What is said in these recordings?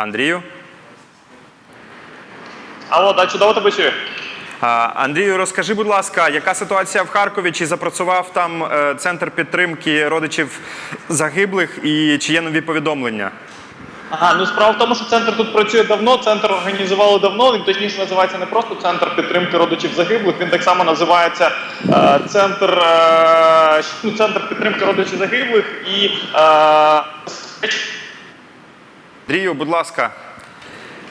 Андрію. Алло, да, чудово тебе чую. Андрію, розкажи, будь ласка, яка ситуація в Харкові? Чи запрацював там е, центр підтримки родичів загиблих і чи є нові повідомлення? Ага, ну справа в тому, що центр тут працює давно. Центр організували давно. Він точніше називається не просто центр підтримки родичів загиблих. Він так само називається е, центр, е, ну, центр підтримки родичів загиблих і е, Андрію, будь ласка.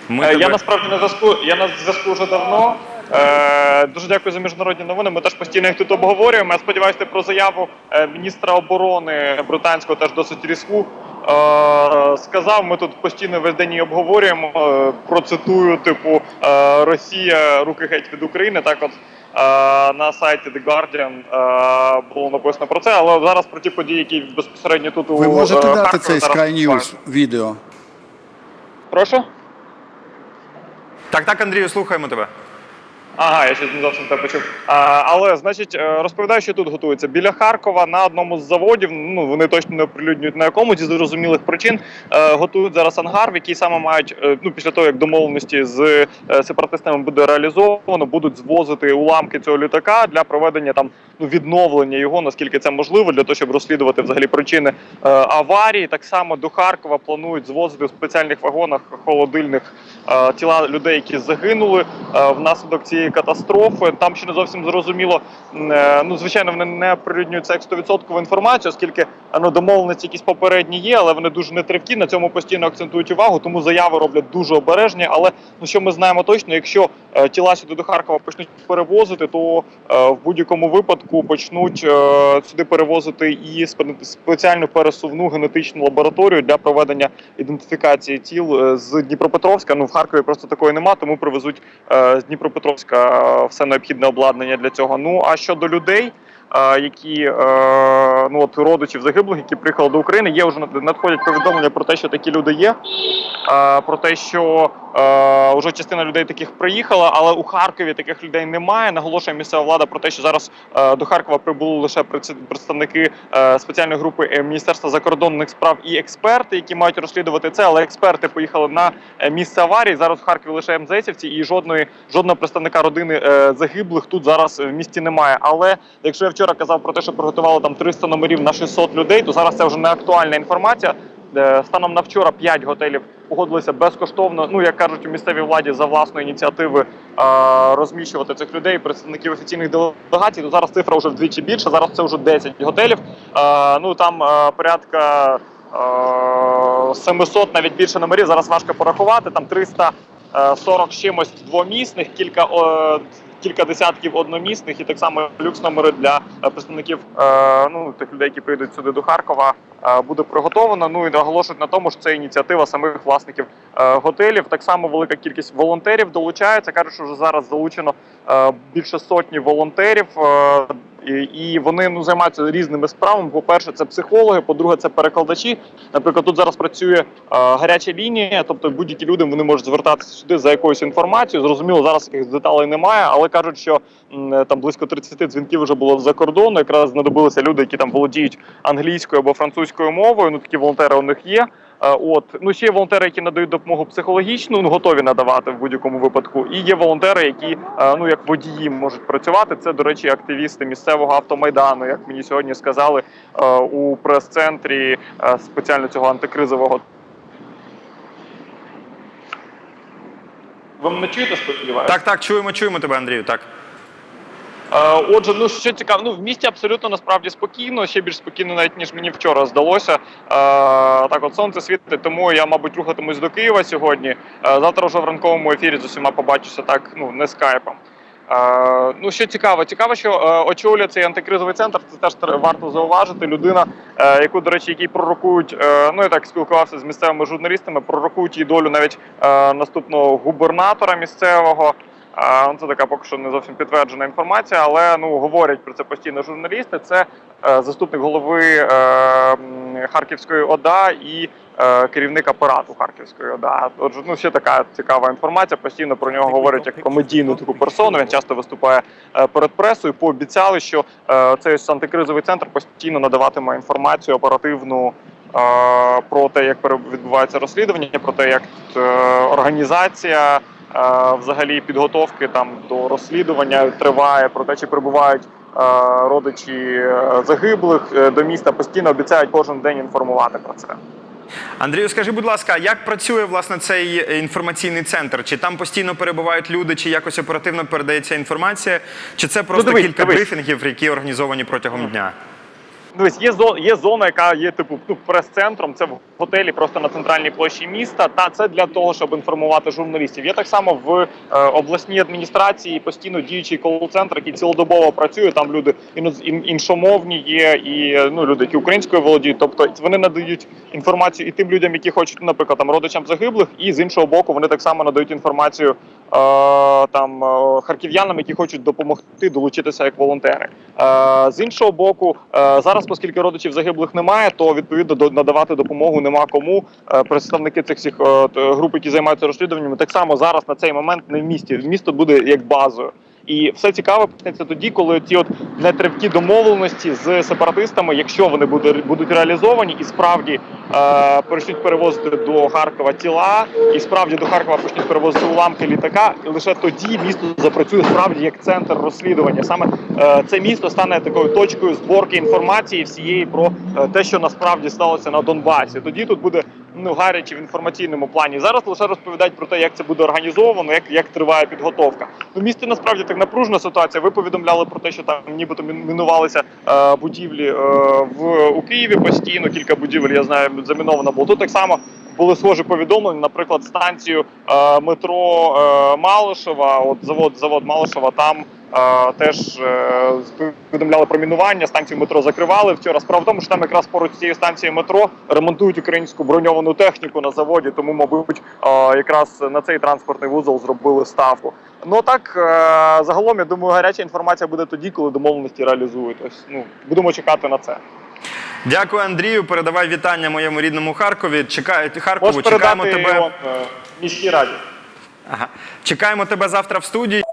Ми Е, тебе... Я насправді на зв'язку. Я на зв'язку вже давно. Е, дуже дякую за міжнародні новини. Ми теж постійно їх тут обговорюємо. Я сподіваюся, про заяву е, міністра оборони британського теж досить різку. Е, сказав, ми тут постійно весь день її обговорюємо. Е, процитую, типу е, Росія руки геть від України. Так от. е, На сайті The Guardian е, було написано про це, але зараз про ті події, які безпосередньо тут у Ви можете е, дати цей Sky. News відео? Прошу. Так, так, Андрію, слухаємо тебе. Ага, я ще не зовсім те почув. А, але, значить, е, розповідаю, що тут готується. Біля Харкова на одному з заводів, ну вони точно не оприлюднюють на якому зі зрозумілих причин. е, готують зараз ангар, в який саме мають, е, ну після того як домовленості з сепаратистами буде реалізовано, будуть звозити уламки цього літака для проведення там ну відновлення його, наскільки це можливо, для того, щоб розслідувати взагалі причини аварії. Так само до Харкова планують звозити в спеціальних вагонах холодильних тіла людей, які загинули внаслідок цієї катастрофи. Там ще не зовсім зрозуміло. е, Ну, звичайно, вони не оприлюднюють це як 100% інформацію, оскільки е, ну, домовленості якісь попередні є, але вони дуже нетривкі. На цьому постійно акцентують увагу, тому заяви роблять дуже обережні. Але ну що ми знаємо точно, якщо е, тіла сюди до Харкова почнуть перевозити, то в будь-якому випадку почнуть сюди перевозити і спеціальну пересувну генетичну лабораторію для проведення ідентифікації тіл з Дніпропетровська. Ну в Харкові просто такої нема, тому привезуть з Дніпропетровська все необхідне обладнання для цього. Ну а щодо людей. е, Які е, ну от родичів загиблих, які приїхали до України, є вже надходять повідомлення про те, що такі люди є. е, Про те, що е, вже частина людей таких приїхала, але у Харкові таких людей немає. Наголошує місцева влада про те, що зараз е, до Харкова прибули лише предс- представники е, спеціальної групи е, Міністерства закордонних справ і експерти, які мають розслідувати це. Але експерти поїхали на е, місце аварії. Зараз в Харкові лише МЗСівці і жодної жодного представника родини е, загиблих тут зараз в місті немає. Але якщо я вчора казав про те, що приготували там 300 номерів на 600 людей, то зараз це вже не актуальна інформація. Е, Станом на вчора 5 готелів погодилися безкоштовно, ну як кажуть у місцевій владі за власної ініціативи е, розміщувати цих людей, представників офіційних делегацій. То зараз цифра вже вдвічі більша. Зараз це вже 10 готелів. Е, Ну там порядка е, 700, навіть більше номерів. Зараз важко порахувати. Там 340 чимось двомісних, кілька. Кілька десятків одномісних і так само люкс номери для представників ну тих людей, які прийдуть сюди до Харкова, буде приготовано. Ну і наголошують на тому, що це ініціатива самих власників е, готелів. Так само велика кількість волонтерів долучається. кажуть, що вже зараз залучено е, більше сотні волонтерів. е, і- вони ну займаються різними справами. По-перше, це психологи, по-друге, це перекладачі. Наприклад, тут зараз працює е, гаряча лінія, тобто будь-які люди вони можуть звертатися сюди за якоюсь інформацією. Зрозуміло, зараз якихось деталей немає, але кажуть, що м, там близько 30 дзвінків вже було за кордону. Якраз знадобилися люди, які там володіють англійською або французькою мовою. Ну такі волонтери у них є. Е, От ну ще є волонтери, які надають допомогу психологічну, ну готові надавати в будь-якому випадку. І є волонтери, які е, ну як водії можуть працювати. Це до речі, активісти місцевого автомайдану, як мені сьогодні сказали е, у прес-центрі спеціально цього антикризового. Ви мене чуєте, сподіваюся? Так, так, чуємо, чуємо тебе, Андрію. Так. Е, Отже, ну що цікаво, ну в місті абсолютно насправді спокійно, ще більш спокійно, навіть ніж мені вчора здалося. Е, так, от сонце світить, тому я, мабуть, рухатимусь до Києва сьогодні. Е, завтра вже в ранковому ефірі з усіма побачуся так, ну не скайпом. Ну що цікаво, цікаво, що е, очолює цей антикризовий центр. Це теж варто зауважити. Людина, яку, до речі, який пророкують, ну я так спілкувався з місцевими журналістами, пророкують її долю навіть наступного губернатора місцевого. Ну, Це така поки що не зовсім підтверджена інформація, але ну говорять про це постійно журналісти. Це е, заступник голови е, Харківської ОДА і е, керівник апарату Харківської ОДА. Отже, ну ще така цікава інформація. Постійно про нього говорять як комедійну таку персону. Він часто виступає перед пресою. Пообіцяли, що цей антикризовий центр постійно надаватиме інформацію оперативну про те, як відбувається розслідування, про те, як організація взагалі підготовки там до розслідування триває, про те, чи прибувають е, родичі е, загиблих е, до міста, постійно обіцяють кожен день інформувати про це. Андрію, скажи, будь ласка, як працює власне цей інформаційний центр? Чи там постійно перебувають люди, чи якось оперативно передається інформація, чи це просто дивись, кілька дивись. брифінгів, які організовані протягом дня? Дивись, є зона, є зона, яка є типу ну, прес-центром. Це в готелі, просто на центральній площі міста. Та це для того, щоб інформувати журналістів. Є так само в е, обласній адміністрації постійно діючий кол-центр, який цілодобово працює. Там люди іншомовні є, і е, ну люди, які українською володіють. Тобто вони надають інформацію і тим людям, які хочуть, наприклад, там родичам загиблих, і з іншого боку, вони так само надають інформацію. Е, Там е, харків'янам, які хочуть допомогти долучитися як волонтери. Е, З іншого боку, зараз, оскільки родичів загиблих немає, то відповідно надавати допомогу нема кому. Представники цих всіх груп, які займаються розслідуваннями, так само зараз на цей момент не в місті. Місто буде як базою. І все цікаве почнеться тоді, коли ті от нетривкі домовленості з сепаратистами, якщо вони будуть, будуть реалізовані, і справді е, почнуть перевозити до Харкова тіла, і справді до Харкова почнуть перевозити уламки літака, і лише тоді місто запрацює справді як центр розслідування. Саме е, це місто стане такою точкою зборки інформації всієї про е, те, що насправді сталося на Донбасі. Тоді тут буде ну гаряче в інформаційному плані. Зараз лише розповідають про те, як це буде організовано, як, як триває підготовка. Ну, місті насправді так напружена ситуація. Ви повідомляли про те, що там нібито мінувалися е, будівлі е, в у Києві постійно. Кілька будівель я знаю заміновано було. Тут так само були схожі повідомлення. Наприклад, станцію е, метро е, Малишева, от завод завод Малишева, там. Теж е, повідомляли про мінування, станцію метро закривали вчора. Справа в тому, що там якраз поруч з цією станцією метро ремонтують українську броньовану техніку на заводі, тому, мабуть, якраз на цей транспортний вузол зробили ставку. Ну так е, загалом я думаю, гаряча інформація буде тоді, коли домовленості реалізують. Ось ну будемо чекати на це. Дякую, Андрію. Передавай вітання моєму рідному Харкові. Чекаю Харкову. Можеш Чекаємо тебе. його е, міській раді. Ага. Чекаємо тебе завтра в студії.